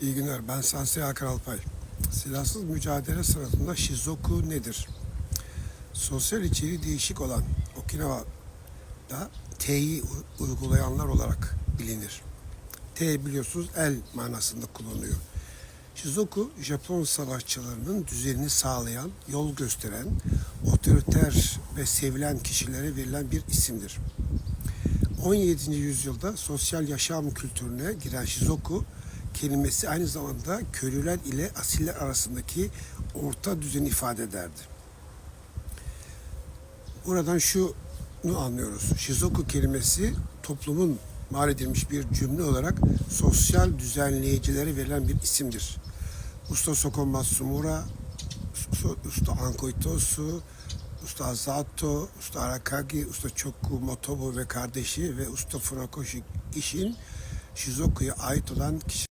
İyi günler. Ben Sansei Hakan Alpay. Silahsız mücadele sırasında Shizoku nedir? Sosyal içeriği değişik olan Okinawa'da T'yi uygulayanlar olarak bilinir. T biliyorsunuz el manasında kullanılıyor. Shizoku, Japon savaşçılarının düzenini sağlayan, yol gösteren, otoriter ve sevilen kişilere verilen bir isimdir. 17. yüzyılda sosyal yaşam kültürüne giren Shizoku kelimesi aynı zamanda köylüler ile asiller arasındaki orta düzeni ifade ederdi. Buradan şunu anlıyoruz. Shizoku kelimesi toplumun mal edilmiş bir cümle olarak sosyal düzenleyicilere verilen bir isimdir. Usta Soko Matsumura, Usta Anko Itosu, Usta Azato, Usta Arakagi, Usta Choku Motobu ve kardeşi ve Usta Funakoshi Ishin Shizoku'ya ait olan kişi